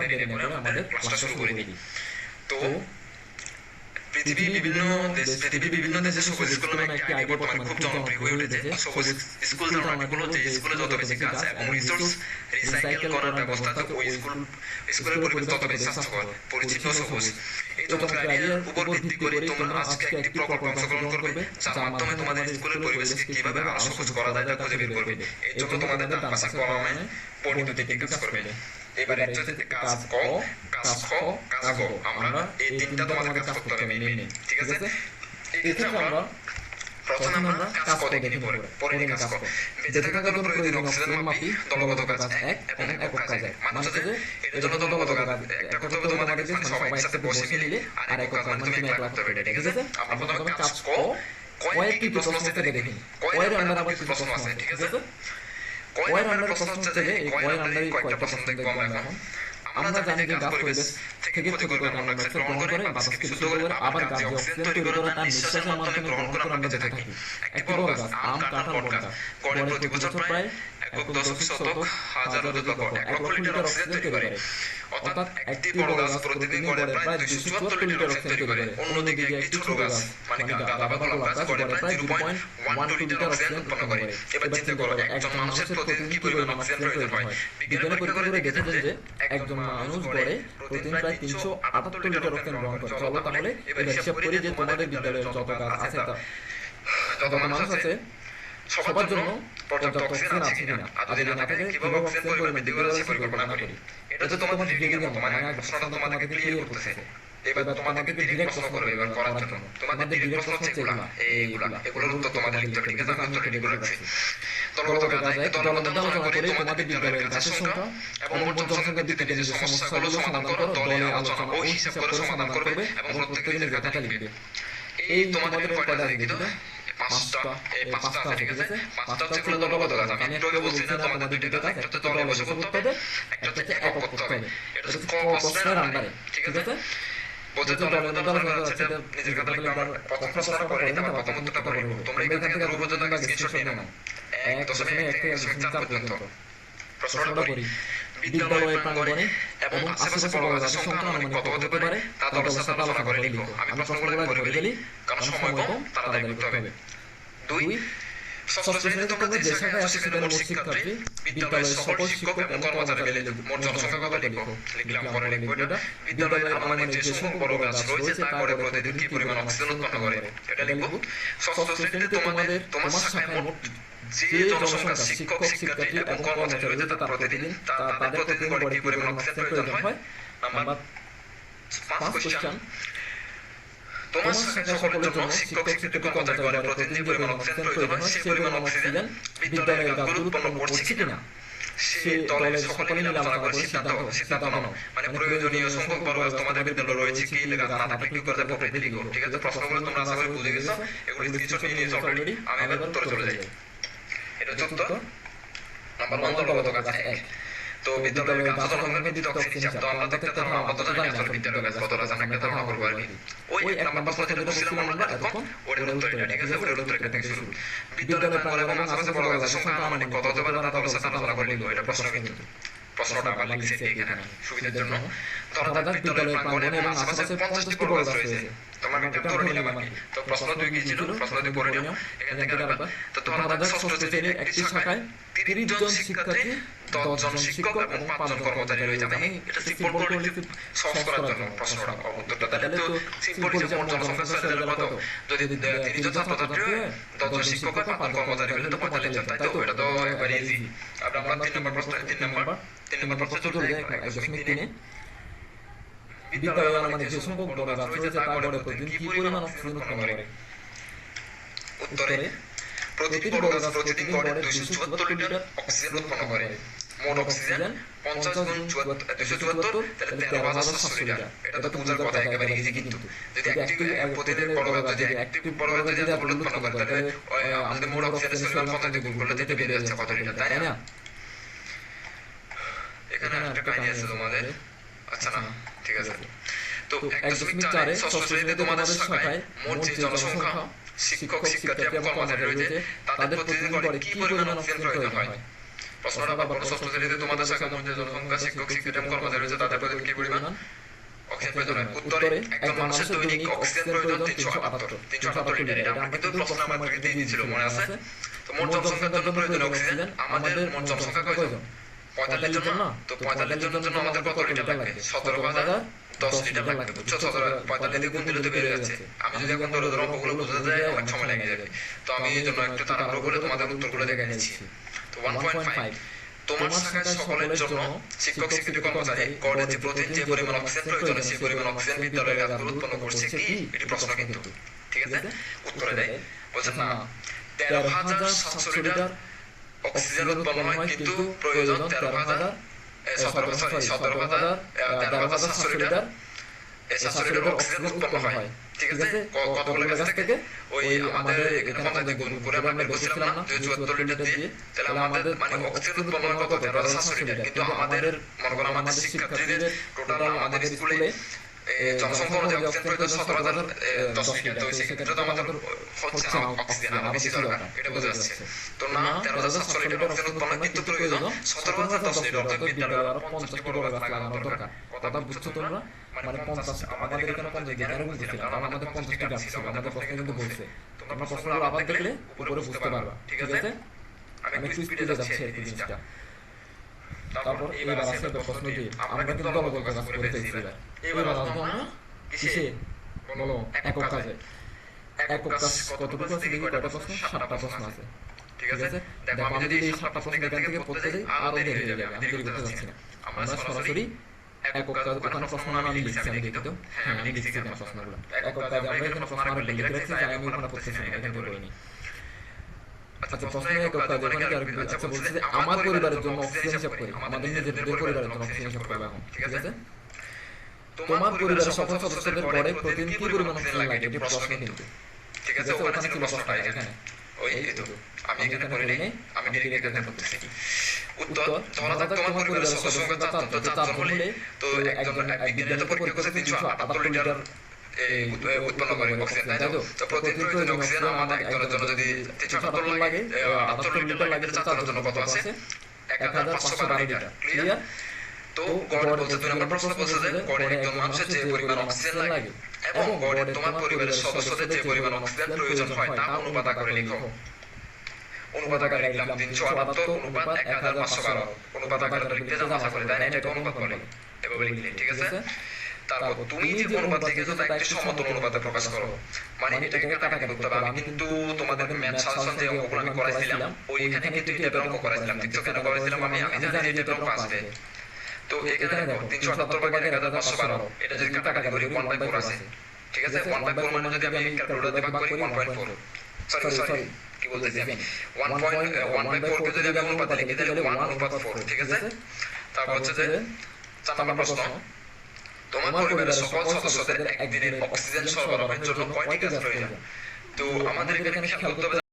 দেরি না করে আমাদের ক্লাসটা শুরু করে দিই তো পৃথিবীর বিভিন্ন দেশ পৃথিবীর বিভিন্ন দেশে সবুজ স্কুল নামে একটি আইডি বর্তমানে খুব জনপ্রিয় হয়ে উঠেছে সবুজ স্কুল তার মানে হলো যে স্কুলে যত বেশি গাছ এবং রিসোর্স রিসাইকেল করার ব্যবস্থা তো ওই স্কুল স্কুলের পরিবেশ তত বেশি স্বাস্থ্যকর পরিচিত সবুজ এই চমৎকার আইডিয়ার উপর ভিত্তি করে তোমরা আজকে একটি প্রকল্পে অংশগ্রহণ করবে যার মাধ্যমে তোমাদের স্কুলের পরিবেশকে কীভাবে আরও সবুজ করা যায় তা খুঁজে বের করবে এই জন্য তোমাদের কলমে করবে এবারে হচ্ছে কাজ ক কাজ খ কাজ গ আমরা এই তিনটা তোমাদের কাজ করতে হবে মেনে ঠিক আছে? এই ক্ষেত্রে আমরা প্রথমে আমরা কাজ ক দেখি পরে পরে নিয়ে কাজ ক। বেঁচে থাকার জন্য প্রয়োজনীয় অক্সিজেন মাপি দলগত কাজ এক এবং একক কাজ এক। মানে হচ্ছে যে এর জন্য দলগত কাজ একটা করতে হবে তোমাদেরকে মানে সবাই একসাথে বসে মিলে আর একক কাজ মানে তুমি একলা করতে হবে ঠিক আছে? আমরা প্রথমে কাজ ক কয়েকটি প্রশ্ন থেকে দেখি কয়ের আন্ডার আবার প্রশ্ন আছে ঠিক আছে কয়ের আন্ডার প্রশ্ন হচ্ছে যে এই কয়েন আন্ডারে কয়েকটা প্রশ্ন দেখব আমরা। এখন আমরা জানি যে গাছ পরিবেশ থেকে ক্ষতিকর কার্বন ডাইঅক্সাইড গ্রহণ করে বাতাসকে দূষিত করে আবার গাছ যে অক্সিজেন তৈরি করে তার নিঃশ্বাসের মাধ্যমে গ্রহণ করে আমরা যেতে থাকি। একটি বড় গাছ আম কাঁঠাল বট গাছ গড়ে প্রতি বছর প্রায় দশক শতক হাজার লক্ষ এক লক্ষ লিটার অক্সিজেন তৈরি করে। অর্থাৎ একটি বড় গাছ প্রতিদিন গড়ে প্রায় দুশো চুয়াত্তর লিটার অক্সিজেন তৈরি করে। অন্যদিকে একটি ছোট গাছ মানে গাঁদা বা গোলাপ গাছ গড়ে প্রায় zero point one two litre oxygen উৎপন্ন করে। এবার চিন্তা করো একজন মানুষের প্রতিদিন কি পরিমাণ অক্সিজেন প্রয়োজন হয়? বিজ্ঞানী পরীক্ষা করে দেখেছেন যে একজন মানুষ গড়ে প্রতিদিন প্রায় তিনশো আটাত্তর লিটার অক্সিজেন গ্রহণ করে। চলো তাহলে এবার হিসাব করি যে তোমাদের বিদ্যালয়ের যত গাছ আছে যত মানুষ আছে সবার জন্য পর্যাপ্ত অক্সিজেন আছে কিনা? আর যদি না থাকে কীভাবে অক্সিজেন পরিমাণ বৃদ্ধি পরিকল্পনা করি। এটা তো তোমাদের মানে প্রশ্নটা তোমাদেরকে ক্লিয়ার করতেছে। এবার তোমাদেরকে ডিরেক্ট প্রশ্ন করবে এবার করার জন্য। তোমাদের ডিরেক্ট প্রশ্ন হচ্ছে এগুলা। এইগুলা এগুলোর উত্তর তোমাদের লিখতে হবে ঠিক আছে আমি উত্তর রেডি করে রাখছি দলগত কাজ এক আলোচনা করে তোমাদের বিদ্যালয়ের গাছের সংখ্যা এবং মোট জনসংখ্যার দিক যে সমস্যাগুলো সমাধান করো দলে আলোচনা ও হিসাব করে সমাধান করবে এবং প্রত্যেকে নিজের টাকা লিখবে এই তোমাদের কয়টা লিখিত পাঁচটা এই পাঁচটা আছে ঠিক আছে পাঁচটা হচ্ছে কোনো দলগত কাজ আমি একটু আগে বলছি না তোমাদের দুইটা কাজ একটা হচ্ছে দলে বসে করতে হবে একটা হচ্ছে একক করতে হবে এটা হচ্ছে ক প্রশ্নের আন্ডারে ঠিক আছে? নিজের কথা লিখবে আমরা প্রথম প্রশ্নটা করে নিতে আমরা প্রথম উত্তরটা করে নিব তোমরা এখান থেকে রূপ পর্যন্ত আগে স্ক্রিনশট নিয়ে নাও। এক দশমিক এক থেকে দশমিক চার পর্যন্ত। প্রশ্নটা করি বিদ্যালয়ের প্রাঙ্গণে এবং আশেপাশে বড় সংখ্যা আনুমানিক কত হতে পারে তা দলের সাথে আলোচনা করে লিখো আমি প্রশ্নগুলো একবার বলে কারণ সময় কম তাড়াতাড়ি করতে হবে দুই ষষ্ঠ শ্রেণীতে তোমাদের যে শাখায় আসে সেখানে মোট শিক্ষার্থী বিদ্যালয়ের সকল শিক্ষক এবং কর্মচারী মিলে মোট জনসংখ্যা কত লিখো? লিখলাম পরে লিখব এটা? বিদ্যালয়ের আনুমানিক যে সংখ্যক বড় গাছ রয়েছে তা গড়ে প্রতিদিন কি পরিমাণ অক্সিজেন উৎপন্ন করে? এটা লিখব ষষ্ঠ শ্রেণীতে তোমাদের তোমার শাখায় মোট যে জনসংখ্যা শিক্ষক শিক্ষার্থী এবং কর্মচারী রয়েছে তা প্রতিদিন তাদের প্রতিদিন গড়ে কি পরিমাণ অক্সিজেন প্রয়োজন হয়? নাম্বার পাঁচ কোশ্চেন তোমার শাখায় সকলের জন্য শিক্ষক শিক্ষার্থী কর্মচারী গড়ে প্রতিদিন যে পরিমাণ অক্সিজেন প্রয়োজন হয় সেই পরিমাণ অক্সিজেন বিদ্যালয়ের গাছগুলো উৎপন্ন করছে কিনা সে দলের সকলে মিলে আলোচনা করে সিদ্ধান্ত সিদ্ধান্ত নাও মানে প্রয়োজনীয় সংখ্যক বড় গাছ তোমাদের বিদ্যালয়ে রয়েছে কি? গাছ না থাকলে কি করতে প্রকৃতি লিখো ঠিক আছে? প্রশ্নগুলো তোমরা আশা করি বুঝে গেছো। এগুলো কিছু নিয়ে নিয়েছো অলরেডি আমি এবার উত্তরে চলে যাই। এটা হচ্ছে উত্তর? নাম্বার ওয়ান দলগত কাজ এক। তো বিদ্যালয়ের গাছ জনসংখ্যা ভিত্তিক অক্সিজেন তো আমরা দেখতে ধারণা আমরা জানি আসলে বিদ্যালয়ের গাছ কতটা জানা একটা ধারণা করব আর কি ওই এক নাম্বার প্রশ্ন যেটা বলছিলাম আমরা এতক্ষণ ওটার উত্তর এটা ঠিক আছে ওটার উত্তর এটা থেকে শুরু বিদ্যালয়ের প্রাঙ্গণে এবং আশেপাশে বড় গাছের সংখ্যা আনুমানিক কত হতে পারে তা সাথে আলোচনা করে লিখব এটা প্রশ্ন কিন্তু। প্রশ্নটা আবার লিখছি এখানে সুবিধার জন্য। ধরা যাক বিদ্যালয়ের প্রাঙ্গণে এবং আশেপাশে পঞ্চাশটি বড় গাছ রয়েছে। তোমার একটা ধরে নিলাম আর কি তো প্রশ্ন দুই কি ছিল প্রশ্ন দুই পড়ে নিও। এখান থেকে তো ধরা যাক ষষ্ঠ শ্রেণির একটি শাখায় তিরিশ জন শিক্ষার্থী দশ জন শিক্ষক এবং পাঁচজন কর্মচারী রয়েছে। আমি এটা সিম্পল করে লিখতে সহজ করার জন্য প্রশ্নটা উত্তরটা তাহলে তো সিম্পল হিসাব মোট জনসংখ্যা কত যদি তিরিশ জন ছাত্রছাত্রী হয় দশ শিক্ষক হয় পাঁচ কর্মচারী হলে তো পঁয়তাল্লিশ জন তাই তো এটা তো একবারে ইজি আমরা তিন নম্বর প্রশ্ন তিন নম্বর তিন নম্বর প্রশ্ন চলে যাই এক দশমিক তিনে। বিদ্যালয়ের আনুমানিক যে সংখ্যক বড় গাছ রয়েছে গড়ে প্রতিদিন কি পরিমাণ করে? উত্তরে প্রতিটি বড় গাছ প্রতিদিন গড়ে দুইশো চুয়াত্তর লিটার অক্সিজেন উৎপন্ন করে মোট অক্সিজেন পঞ্চাশ গুণ দুইশো চুয়াত্তর তাহলে তেরো হাজার সাতশো লিটার। এটা তো বোঝার কথা একেবারে ইজি কিন্তু। যদি প্রতিদিন বড় গাছ যদি একটি বড় গাছ যদি আপনি উৎপন্ন করে তাহলে আমাদের মোট অক্সিজেন সেলের পঞ্চাশ গুণ করলে যেতে বেড়ে যাচ্ছে কত লিটার তাই না? এখানে একটা কাহিনী আছে তোমাদের। আচ্ছা না ঠিক আছে। তো এক দশমিক চারে ষষ্ঠ তোমাদের শাখায় মোট যে জনসংখ্যা শিক্ষক শিক্ষার্থী এবং কর্মচারী রয়েছে তাদের প্রতিদিন গড়ে কি পরিমাণ অক্সিজেন প্রয়োজন হয় প্রশ্নটা বলো ষষ্ঠ শ্রেণীতে তোমাদের শাখা মধ্যে জনসংখ্যা শিক্ষক শিক্ষিত এবং কর্মচারী রয়েছে তাদের প্রতি কি পরিমাণ? অক্সিজেন প্রয়োজন। উত্তরে একজন মানুষের দৈনিক অক্সিজেন প্রয়োজন তিনশো আটাত্তর। তিনশো আটাত্তর লিটার এটা আমরা কিন্তু প্রশ্ন আমাদেরকে দিয়ে দিয়েছিল মনে আছে? তো মোট জনসংখ্যার জন্য প্রয়োজন অক্সিজেন। আমাদের মোট জনসংখ্যা কয়জন? পঁয়তাল্লিশ জন না? তো পঁয়তাল্লিশ জনের জন্য আমাদের কত লিটার লাগবে সতেরো হাজার দশ লিটার লাগবে বুঝছ? সতেরো পঁয়তাল্লিশ গুণ দিলে তো বেড়ে যাচ্ছে। আমি যদি এখন ধরে ধরো অঙ্কগুলো বুঝতে যাই অনেক সময় লেগে যাবে। তো আমি এই জন্য একটু তাড়াহুড়ো করে তোমাদের উত্তরগুলো দেখে নিচ্ছি তো ওয়ান পয়েন্ট ফাইভ তোমার শাখায় সকলের জন্য শিক্ষক শিক্ষিত কর্মচারী গড়ে প্রতিদিন যে পরিমাণ অক্সিজেন প্রয়োজন সেই পরিমাণ অক্সিজেন বিদ্যালয়ের গাছগুলো উৎপন্ন করছে কি? এটি প্রশ্ন কিন্তু। ঠিক আছে? উত্তরে দেয়। বলছেন না তেরো হাজার সাতশো লিটার অক্সিজেন উৎপন্ন হয় কিন্তু প্রয়োজন তেরো হাজার সতেরো সরি সতেরো হাজার তেরো হাজার সাতশো লিটার লিটার অক্সিজেন উৎপন্ন হয়। ঠিক আছে? কতগুলো গাছ থেকে ওই আমাদের এখানে পঞ্চায়েতে গুণ করে আমরা বের করছিলাম না দুই চুয়াত্তর লিটার দিয়ে তাহলে আমাদের মানে অক্সিজেন উৎপন্ন হয় কত তেরো হাজার সাতশো লিটার কিন্তু আমাদের মনে করো আমাদের শিক্ষার্থীদের টোটাল আমাদের স্কুলে এ, জনসংখ্যা অক্সিজেন প্রয়োজন সতেরো হাজার দশ লিটার তো সেক্ষেত্রে তো আমাদের হচ্ছে না অক্সিজেন আরও বেশি দরকার এটা বোঝা যাচ্ছে তো না তেরো হাজার সাতশো লিটার অক্সিজেন উৎপন্ন কিন্তু প্রয়োজন সতেরো হাজার দশ লিটার অর্থাৎ বিদ্যালয়ে আরও পঞ্চাশটি বড় গাছ লাগানোর দরকার কথা বুঝছ তোমরা মানে পঞ্চাশ আমাদের এখানে পঞ্চাশ যেখানে বলতেছিলাম আমাদের পঞ্চাশটি গাছ ছিল আমাদের প্রশ্ন কিন্তু বলছে তোমরা প্রশ্নগুলো আবার দেখলে উপরে বুঝতে পারবা ঠিক আছে আমি একটু স্পিডে যাচ্ছি আর কি জিনিসটা তারপর এবার আসে একটা প্রশ্ন কি আমরা কিন্তু দলগত কাজ করে ফেলছি এবার আসব আমরা কিসে? বলো একক কাজে। একক কাজ কতটুকু আছে দেখি কয়টা প্রশ্ন? সাতটা প্রশ্ন আছে। ঠিক আছে? দেখো আমি যদি এই সাতটা প্রশ্ন এখান থেকে পড়তে যাই আরও দেরি হয়ে যাবে আমি দেরি করতে যাচ্ছি না। আমরা সরাসরি একক কাজ ওখানে প্রশ্ন আমি লিখছি আমি দেখি তো হ্যাঁ আমি লিখছি এখানে প্রশ্নগুলো একক কাজে আমরা এখানে প্রশ্ন লিখে রাখছি যে আমি ওখানে পড়তেছি না এখান থেকে করে নিই আচ্ছা প্রশ্ন একক কাজ ওখানে কি আচ্ছা বলছে যে আমার পরিবারের জন্য অক্সিজেন হিসাব করি আমাদের নিজেদের পরিবারের জন্য অক্সিজেন হিসাব করব এখন ঠিক আছে? তোমার পরিবারের সকল সদস্যদের গড়ে প্রতিদিন কি পরিমাণ অক্সিজেন লাগে? এটি প্রশ্ন কিন্তু। ঠিক আছে ওখানে ছিল প্রশ্নটা এখানে। ওই তো আমি এখানে করে নেই আমি ডিরেক্ট এখানে করতেছি। উত্তর ধরা যাক তোমার পরিবারের সদস্য সংখ্যা চারজন তো চারজন হলে তো একজন পরীক্ষা করছে তিনশো আটাত্তর লিটার এই উৎ- উৎপন্ন করে অক্সিজেন তাই তো? তো। প্রতিদিন প্রয়োজন অক্সিজেন আমাদের একজনের জন্য যদি তিনশো আটাত্তর লাগে আটাত্তর লিটার লাগে চারজনের জন্য কত আছে? এক হাজার পাঁচশো বারো লিটার ক্লিয়ার তো গড়ে বলতে দুই নম্বর প্রশ্ন বলছে যে গড়ে একজন মানুষের যে পরিমাণ অক্সিজেন লাগে এবং গড়ে তোমার পরিবারের সদস্যদের যে পরিমাণ অক্সিজেন প্রয়োজন হয় তা অনুপাত আকারে লিখো। অনুপাত আকারে লিখলাম তিনশো আটাত্তর অনুপাত এক হাজার পাঁচশো বারো অনুপাত আকারে লিখতে জানা করে তাই না? এটা অনুপাত বলে। এভাবে লিখলে ঠিক আছে তারপর তুমি যে অনুপাত লিখেছো তা একটি সমতল অনুপাতে প্রকাশ করো। মানে এটাকে কাটাকাটি করতে হবে আমি কিন্তু তোমাদের ম্যাথ সাজেশন যে অঙ্কগুলো আমি করাইছিলাম ওইখানে কিন্তু এই টাইপের অঙ্ক করাইছিলাম দেখছ কেন করাইছিলাম আমি আমি জানি এই টাইপের অঙ্ক আসবে তো এখানে দেখো তিনশো আটাত্তর ভাগে এক হাজার পাঁচশো বারো। এটা যদি কাটাকাটি করি ওয়ান বাই ফোর আছে। ঠিক আছে? ওয়ান বাই ফোর মানে যদি আমি ক্যালকুলেটর ভাগ করি one point four sorry sorry কি বলতেছি আমি one point one by four কে যদি আমি অনুপাতে লিখি তাহলে ওয়ান অনুপাত ফোর ঠিক আছে তারপর হচ্ছে যে চার নম্বর প্রশ্ন তোমার পরিবারের সকল সদস্যদের একদিনের অক্সিজেন সরবরাহের জন্য কয়টি গাছ প্রয়োজন? তো আমাদের এখানে খেয়াল করতে হবে